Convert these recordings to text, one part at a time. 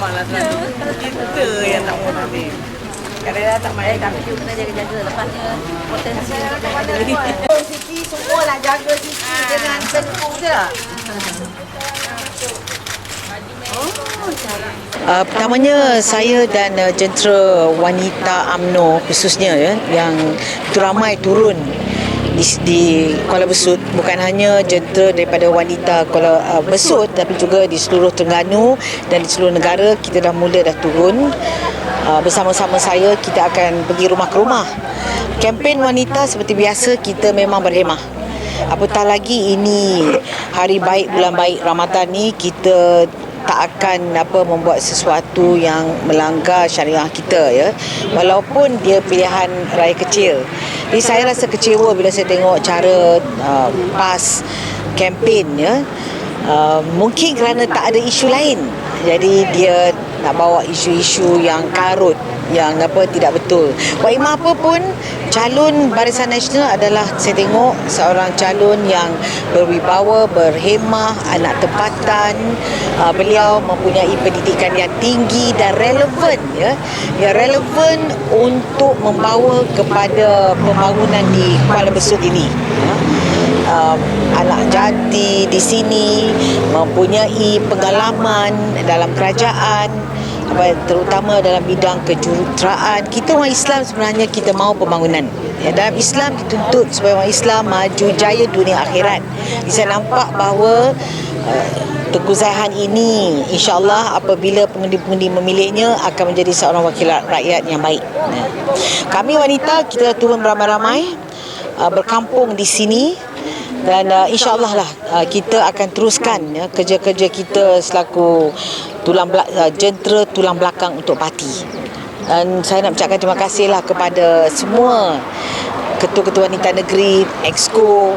memanglah selalu kita yang tak mau ambil. Kadang-kadang tak main Tapi kita kena jaga-jaga lepasnya potensi kita ada. Siti semua nak jaga Siti dengan tengkung je lah. Uh, pertamanya saya dan uh, jentera wanita AMNO khususnya ya yang ramai turun di, Kuala Besut bukan hanya jentera daripada wanita Kuala uh, Besut tapi juga di seluruh Terengganu dan di seluruh negara kita dah mula dah turun. Uh, bersama-sama saya kita akan pergi rumah ke rumah. Kempen wanita seperti biasa kita memang berhemah. Apatah lagi ini hari baik bulan baik Ramadan ni kita tak akan apa membuat sesuatu yang melanggar syariah kita ya. Walaupun dia pilihan raya kecil jadi saya rasa kecewa bila saya tengok cara uh, PAS kempen ya. Uh, mungkin kerana tak ada isu lain. Jadi dia nak bawa isu-isu yang karut yang apa tidak betul. Buat imam apa pun calon Barisan Nasional adalah saya tengok seorang calon yang berwibawa, berhemah, anak tempatan. Uh, beliau mempunyai pendidikan yang tinggi dan relevan ya. Yang relevan untuk membawa kepada pembangunan di Kuala Besut ini. Ya uh, anak jati di sini mempunyai pengalaman dalam kerajaan terutama dalam bidang kejuruteraan. Kita orang Islam sebenarnya kita mahu pembangunan. Ya, dalam Islam dituntut supaya orang Islam maju jaya dunia akhirat. Saya nampak bahawa uh, Tengku Zaihan ini insyaAllah apabila pengundi-pengundi memilihnya akan menjadi seorang wakil rakyat yang baik. Ya. kami wanita kita turun beramai-ramai uh, berkampung di sini dan uh, insyaallah lah uh, kita akan teruskan ya kerja-kerja kita selaku tulang belak, uh, jentera tulang belakang untuk parti dan saya nak ucapkan terima kasih lah kepada semua ketua-ketua wanita negeri exco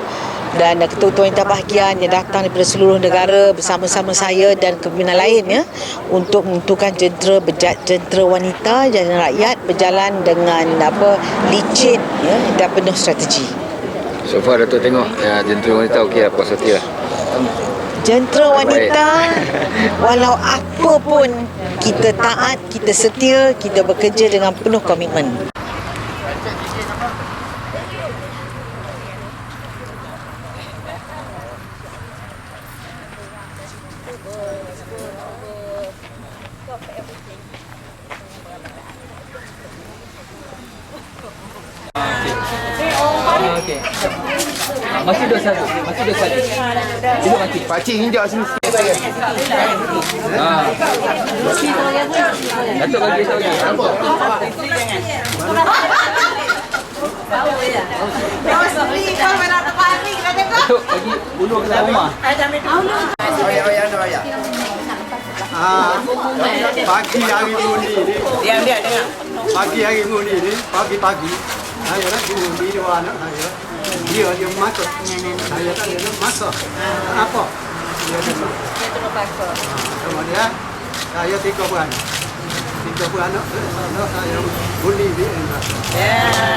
dan uh, ketua-ketua wanita bahagian yang datang daripada seluruh negara bersama-sama saya dan kepimpinan lain ya untuk menentukan jentera bejat jentera wanita dan rakyat berjalan dengan apa licin ya dan penuh strategi. So far Datuk tengok ya, jentera wanita okey lah puas hati lah. Jentera wanita Walau apa pun Kita taat Kita setia Kita bekerja dengan penuh komitmen. Ah, Masih dua satu. Masih dua satu. Duduk mati. Pakcik injak sini. Ha. Datuk bagi Datuk bagi. Apa? Datuk bagi ulu ke dalam rumah. Ayah, ayah, no, ayah. Ah, pagi hari mundi ni, Diam dia dengar. pagi hari mundi ni, pagi-pagi. Saya nak mundi dua anak saya. Dia dia masuk. Saya tak dia masuk. Apa? Dia kena. Kemudian saya tiga bulan. Tiga bulan anak, anak saya mundi ni. Yeah.